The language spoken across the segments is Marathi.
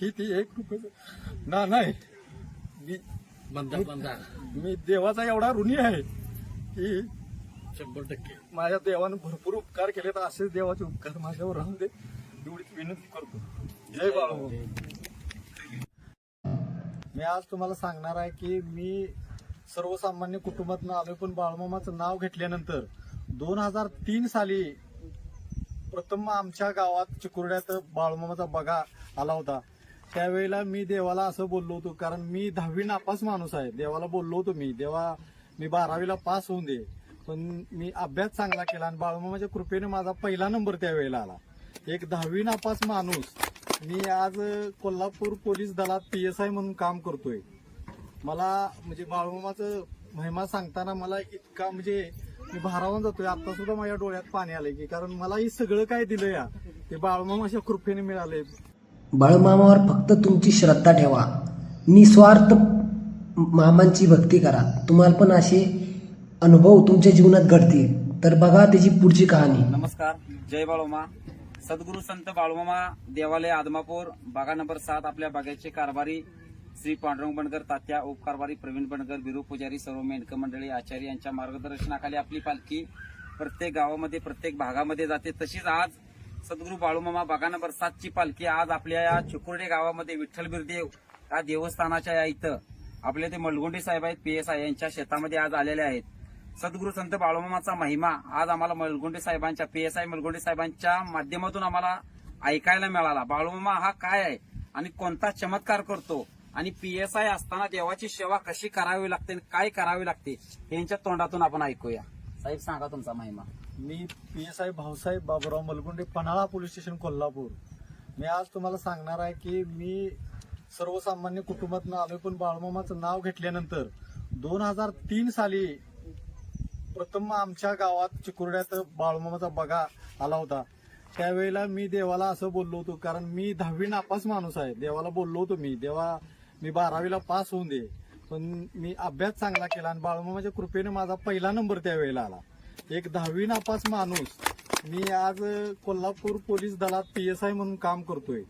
ही ती एक रुपये ना नाही. मी बंदा बंदा मी देवाचा एवढा ऋणी आहे की शंभर टक्के. माझ्या देवानं भरपूर उपकार केले तर असेच देवाचे उपकार माझ्यावर राहून दे. एवढीच विनंती करतो. जय बाळू मी आज तुम्हाला सांगणार आहे की मी सर्वसामान्य कुटुंबातून आलोय पण बाळमामाचं नाव घेतल्यानंतर दोन हजार तीन साली प्रथम आमच्या गावात चिकुर्ड्यात बाळमामाचा बघा आला होता. त्यावेळेला मी देवाला असं बोललो होतो कारण मी दहावी नापास माणूस आहे. देवाला बोललो होतो मी देवा मी बारावीला पास होऊन दे. पण मी अभ्यास चांगला केला आणि बाळमामाच्या कृपेने माझा पहिला नंबर त्यावेळेला आला. एक दहावी नापास माणूस मी आज कोल्हापूर पोलीस दलात पी एस आय म्हणून काम करतोय. मला म्हणजे बाळूमामाचं महिमा सांगताना मला इतका म्हणजे मी भारावून जातोय. आता सुद्धा माझ्या डोळ्यात पाणी आलंय की कारण मला हे सगळं काय दिलं या? ते बाळूमामाच्या कृपेने मिळाले बाळूमामावर फक्त तुमची श्रद्धा ठेवा. निस्वार्थ मामांची भक्ती करा. तुम्हाला पण असे अनुभव तुमच्या जीवनात घडतील. तर बघा त्याची पुढची कहाणी. नमस्कार. जय बाळोमा. सद्गुरू संत बाळोमा देवालय आदमापूर बागा नंबर सात आपल्या बागेचे कारभारी श्री पांडुरंग बनकर तात्या उपकारभारी प्रवीण बनकर बिरू पुजारी सर्व मेंढक मंडळी आचार्य यांच्या मार्गदर्शनाखाली आपली पालखी प्रत्येक गावामध्ये प्रत्येक भागामध्ये जाते. तशीच आज सद्गुरू बाळूमामा बागा नंबर सातची पालखी आज आपल्या या चिकुर्डे गावामध्ये विठ्ठल बिरदेव या देवस्थानाच्या या इथं. आपले ते मलगुंडी साहेब आहेत पी एस आय यांच्या शेतामध्ये आज आलेले आहेत. सद्गुरू संत बाळूमामाचा महिमा आज आम्हाला मलगुंडे साहेबांच्या पी एस आय मलगुंडे साहेबांच्या माध्यमातून आम्हाला ऐकायला मिळाला. बाळूमामा हा काय आहे आणि कोणता चमत्कार करतो? आणि पी एस आय असताना देवाची सेवा कशी करावी लागते आणि काय करावी लागते? यांच्या तोंडातून आपण ऐकूया. साहेब सांगा तुमचा महिमा. मी P S I Bhausaheb Baburao Malgunde Panhala police station Kolhapur. मी आज तुम्हाला सांगणार आहे की मी सर्वसामान्य कुटुंबातून आलो पण बाळमामाचं नाव घेतल्यानंतर दोन हजार तीन साली प्रथम आमच्या गावात चिकुर्ड्यात बाळमामाचा बघा आला होता. त्यावेळेला मी देवाला असं बोललो होतो कारण मी दहावी नापास माणूस आहे. देवाला बोललो होतो मी देवा मी बारावीला पास होऊन दे. पण मी अभ्यास चांगला केला आणि बाळमामाच्या कृपेने माझा पहिला नंबर त्यावेळेला आला. एक दहावी नापास माणूस. मी आज कोल्हापूर पोलीस दलात पी एस आय म्हणून काम करतोय.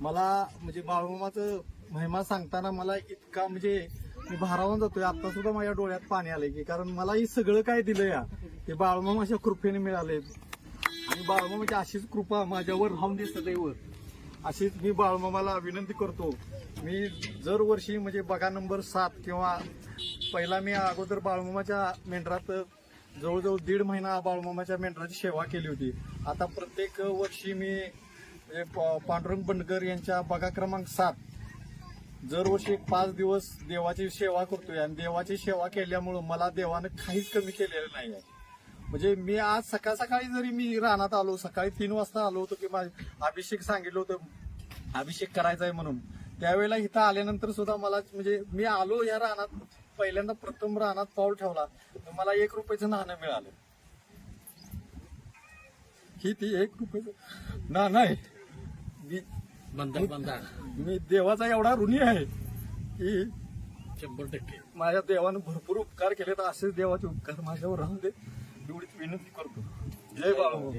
मला म्हणजे बाळमामाचं महिमा सांगताना मला इतका म्हणजे मी भारावून जातोय. आता सुद्धा माझ्या डोळ्यात पाणी आलंय की कारण मला हे सगळं काय दिलं या? ते बाळमामाच्या कृपेने मिळाले आणि बाळमामाची अशीच कृपा माझ्यावर राहून दे सदैव. अशीच मी बाळमामाला विनंती करतो. मी दरवर्षी म्हणजे बघा नंबर सात किंवा पहिला मी अगोदर बाळमामाच्या मेंढरात जवळजवळ दीड महिना बाळमामाच्या मेंढराची सेवा केली होती. आता प्रत्येक वर्षी मी म्हणजे पांडुरंग बंडकर यांच्या बघा क्रमांक सात. दरवर्षी एक पाच दिवस देवाची सेवा करतोय आणि देवाची सेवा केल्यामुळं मला देवानं काहीच कमी केलेलं नाही आहे म्हणजे मी आज सकाळ सकाळी जरी मी रानात आलो सकाळी तीन वाजता आलो होतो की माझ अभिषेक सांगितलं होतं अभिषेक करायचा आहे म्हणून. त्यावेळेला इथं आल्यानंतर सुद्धा मला म्हणजे मी आलो या रानात पहिल्यांदा प्रथम रानात पाऊल ठेवला तर मला एक रुपयाचं नाणं मिळालं. ही ती एक रुपयाचं ना नाही. मी बंदा बंदा मी देवाचा एवढा ऋणी आहे की शंभर टक्के. माझ्या देवानं भरपूर उपकार केले तर असेच देवाचे उपकार माझ्यावर राहून दे. एवढीच विनंती करतो. जय बाळू.